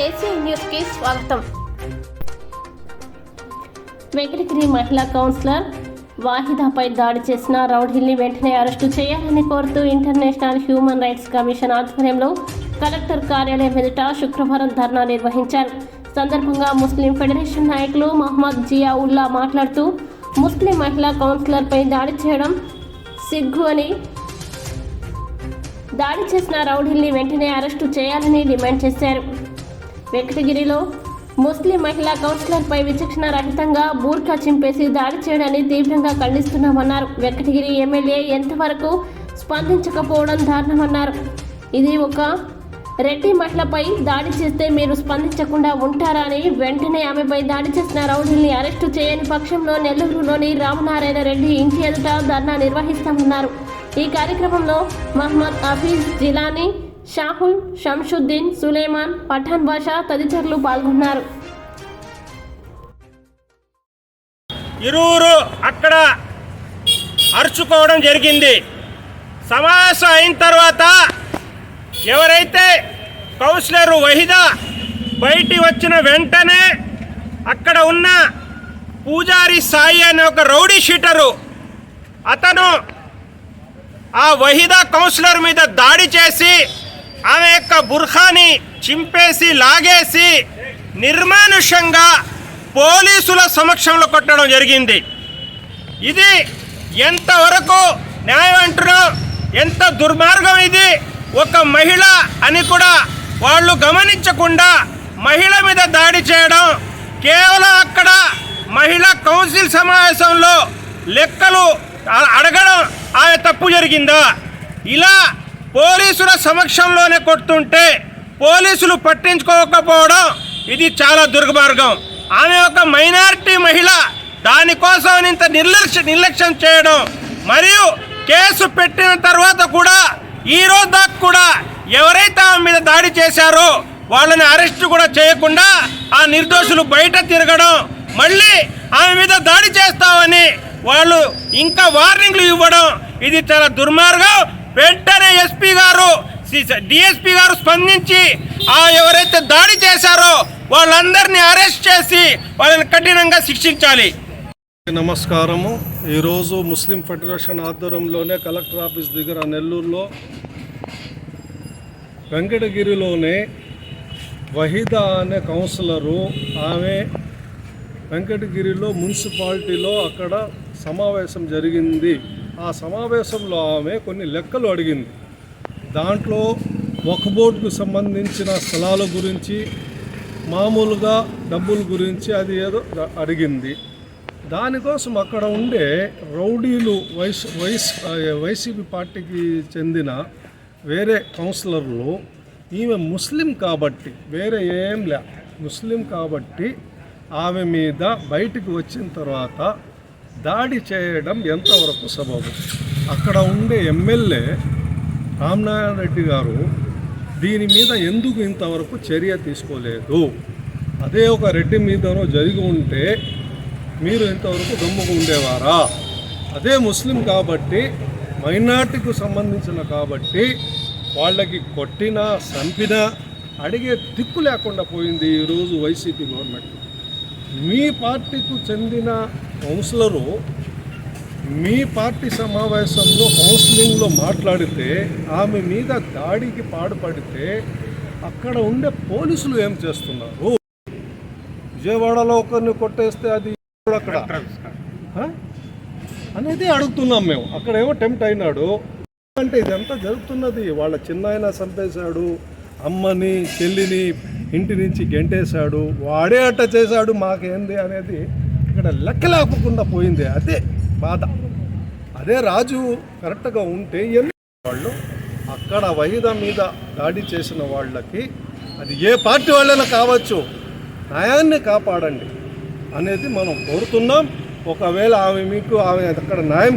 AC న్యూస్కి స్వాగతం. వెంకటగిరి మహిళా కౌన్సిలర్ వాహిదాపై దాడి చేసిన రౌడీల్ని వెంటనే అరెస్టు చేయాలని కోరుతూ ఇంటర్నేషనల్ హ్యూమన్ రైట్స్ కమిషన్ ఆధ్వర్యంలో కలెక్టర్ కార్యాలయం ఎదుట శుక్రవారం ధర్నా నిర్వహించారు. సందర్భంగా ముస్లిం ఫెడరేషన్ నాయకులు మహమ్మద్ జియా ఉల్లా మాట్లాడుతూ ముస్లిం మహిళా కౌన్సిలర్పై దాడి చేయడం సిగ్గు అని దాడి చేసిన రౌడీల్ని వెంటనే అరెస్టు చేయాలని డిమాండ్ చేశారు. వెంకటగిరిలో ముస్లిం మహిళా కౌన్సిలర్పై విచక్షణ రహితంగా బూర్ఖా చింపేసి దాడి చేయడాన్ని తీవ్రంగా ఖండిస్తున్నామన్నారు. వెంకటగిరి ఎమ్మెల్యే ఎంతవరకు స్పందించకపోవడం దారుణమన్నారు. ఇది ఒక రెడ్డి మహిళపై దాడి చేస్తే మీరు స్పందించకుండా ఉంటారా అని వెంటనే ఆమెపై దాడి చేసిన రౌడీల్ని అరెస్టు చేయని పక్షంలో నెల్లూరులోని రామనారాయణ రెడ్డి ఇంటి ఎదుట ధర్నా నిర్వహిస్తామన్నారు. ఈ కార్యక్రమంలో మహమ్మద్ హఫీజ్ జిలానీ షాహుల్ షంషుద్దీన్ సులేమాన్ పఠాన్ బాషా తదితరులు పాల్గొన్నారు. ఇరువురు అక్కడ అరుచుకోవడం జరిగింది. సమావేశం అయిన తర్వాత ఎవరైతే కౌన్సిలర్ వహిదా బయటి వచ్చిన వెంటనే అక్కడ ఉన్న పూజారి సాయి అనే ఒక రౌడీ షీటరు అతను ఆ వహిదా కౌన్సిలర్ మీద దాడి చేసి ఆమె యొక్క బుర్ఖాని చింపేసి లాగేసి నిర్మానుష్యంగా పోలీసుల సమక్షంలో కొట్టడం జరిగింది. ఇది ఎంతవరకు న్యాయం అంటున్నాం ఎంత దుర్మార్గం ఇది? ఒక మహిళ అని కూడా వాళ్ళు గమనించకుండా మహిళ మీద దాడి చేయడం కేవలం అక్కడ మహిళా కౌన్సిల్ సమావేశంలో లెక్కలు అడగడం ఆమె తప్పు జరిగిందా? ఇలా పోలీసుల సమక్షంలోనే కొడుతుంటే పోలీసులు పట్టించుకోకపోవడం ఇది చాలా దుర్మార్గం ఆమె ఒక మైనారిటీ మహిళ దానికోసం ఇంత నిర్లక్ష్య నిర్లక్ష్యం చేయడం మరియు కేసు పెట్టిన తర్వాత కూడా ఈ రోజు దాకా కూడా ఎవరైతే ఆమె మీద దాడి చేశారో వాళ్ళని అరెస్ట్ కూడా చేయకుండా ఆ నిర్దోషులు బయట తిరగడం మళ్ళీ ఆమె మీద దాడి చేస్తామని వాళ్ళు ఇంకా వార్నింగ్లు ఇవ్వడం ఇది చాలా దుర్మార్గం. వెంటనే ఎస్పీ గారు డిఎస్పీ గారు స్పందించి ఆ ఎవరైతే దాడి చేశారో వాళ్ళందరినీ అరెస్ట్ చేసి వాళ్ళని కఠినంగా శిక్షించాలి. నమస్కారము. ఈరోజు ముస్లిం ఫెడరేషన్ ఆధ్వర్యంలోనే కలెక్టర్ ఆఫీస్ దగ్గర నెల్లూరులో వెంకటగిరిలోనే వహీదా అనే కౌన్సిలరు ఆమె వెంకటగిరిలో మున్సిపాలిటీలో అక్కడ సమావేశం జరిగింది. ఆ సమావేశంలో ఆమె కొన్ని లెక్కలు అడిగింది. దాంట్లో ఒక బోర్డుకు సంబంధించిన స్థలాల గురించి మామూలుగా డబ్బుల గురించి అది ఏదో అడిగింది. దానికోసం అక్కడ ఉండే రౌడీలు వైస్ వైస్ వైసీపీ పార్టీకి చెందిన వేరే కౌన్సిలర్లు ఈమె ముస్లిం కాబట్టి వేరే ఏం లే ముస్లిం కాబట్టి ఆమె మీద బయటికి వచ్చిన తర్వాత దాడి చేయడం ఎంతవరకు సబబు? అక్కడ ఉండే ఎమ్మెల్యే రామనారాయణ రెడ్డి గారు దీని మీద ఎందుకు ఇంతవరకు చర్య తీసుకోలేదు? అదే ఒక రెడ్డి మీదనో జరిగి ఉంటే మీరు ఇంతవరకు గమ్ముగా ఉండేవారా? అదే ముస్లిం కాబట్టి మైనార్టీకి సంబంధించిన కాబట్టి వాళ్ళకి కొట్టినా చంపినా అడిగే దిక్కు లేకుండా పోయింది ఈరోజు వైసీపీ గవర్నమెంట్. మీ పార్టీకు చెందిన కౌన్సిలరు మీ పార్టీ సమావేశంలో కౌన్సిలింగ్లో మాట్లాడితే ఆమె మీద దాడికి పాడుపడితే అక్కడ ఉండే పోలీసులు ఏం చేస్తున్నారు? విజయవాడలో ఒకరిని కొట్టేస్తే అది అక్కడ. అనేది అడుగుతున్నాం మేము. అక్కడ ఏమో టెంప్ట్ అయినాడు. అంటే ఇదంతా జరుగుతున్నది. వాళ్ళ చిన్నాయన చంపేశాడు. అమ్మని చెల్లిని ఇంటి నుంచి గెంటేశాడు వాడే అట్ట చేశాడు మాకేంది అనేది ఇక్కడ లెక్క లేకుండా పోయింది. అదే బాధ. అదే రాజు కరెక్ట్గా ఉంటే ఎందుకు వాళ్ళు అక్కడ వహిద మీద దాడి చేసిన వాళ్ళకి అది ఏ పార్టీ వాళ్ళైనా కావచ్చు. న్యాయాన్ని కాపాడండి అనేది మనం కోరుతున్నాం. ఒకవేళ ఆమె మీకు ఆమె అక్కడ న్యాయం